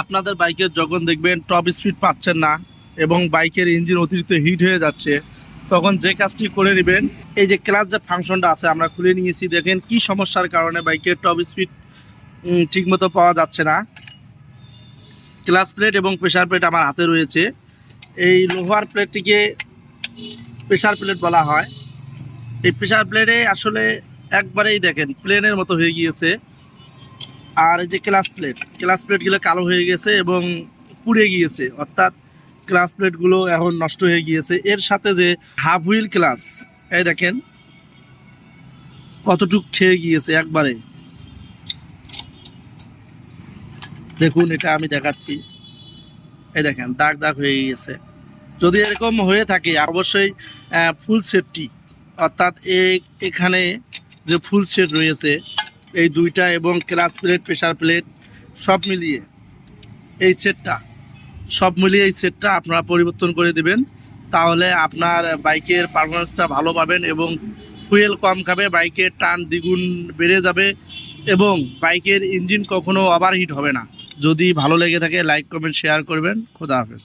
আপনাদের বাইকের যখন দেখবেন টপ স্পিড পাচ্ছেন না এবং বাইকের ইঞ্জিন অতিরিক্ত হিট হয়ে যাচ্ছে, তখন যে কাজটি করে নেবেন, এই যে ক্লাস যে ফাংশনটা আছে, আমরা খুলে নিয়েছি, দেখেন কি সমস্যার কারণে বাইকের টপ স্পিড ঠিকমতো পাওয়া যাচ্ছে না। ক্লাস প্লেট এবং প্রেশার প্লেট আমার হাতে রয়েছে। এই লোহার প্লেটটিকে প্রেশার প্লেট বলা হয়। এই প্রেশার প্লেটে আসলে একবারেই দেখেন প্লেনের মতো হয়ে গিয়েছে। আর এই যে ক্লাস প্লেট, ক্লাস প্লেটগুলো কালো হয়ে গেছে এবং পুড়ে গিয়েছে। অর্থাৎ ক্লাস প্লেটগুলো এখন নষ্ট হয়ে গিয়েছে। এর সাথে যে হাফ হুইল ক্লাস, এই দেখেন কতটুক খেয়ে গিয়েছে একবারে। দেখুন, এটা আমি দেখাচ্ছি। এই দেখেন, দাগ দাগ হয়ে গিয়েছে। যদি এরকম হয়ে থাকে, অবশ্যই ফুল সেটটি, অর্থাৎ এখানে যে ফুল সেট রয়েছে এই দুইটা এবং ক্লাস প্লেট প্রেশার প্লেট সব মিলিয়ে এই সেটটা, সব মিলিয়ে এই সেটটা আপনারা পরিবর্তন করে দেবেন। তাহলে আপনার বাইকের পারফরমেন্সটা ভালো পাবেন এবং ফুয়েল কম খাবে, বাইকের টান দ্বিগুণ বেড়ে যাবে এবং বাইকের ইঞ্জিন কখনো ওভারহিট হবে না। যদি ভালো লেগে থাকে লাইক কমেন্ট শেয়ার করবেন। খোদা হাফেজ।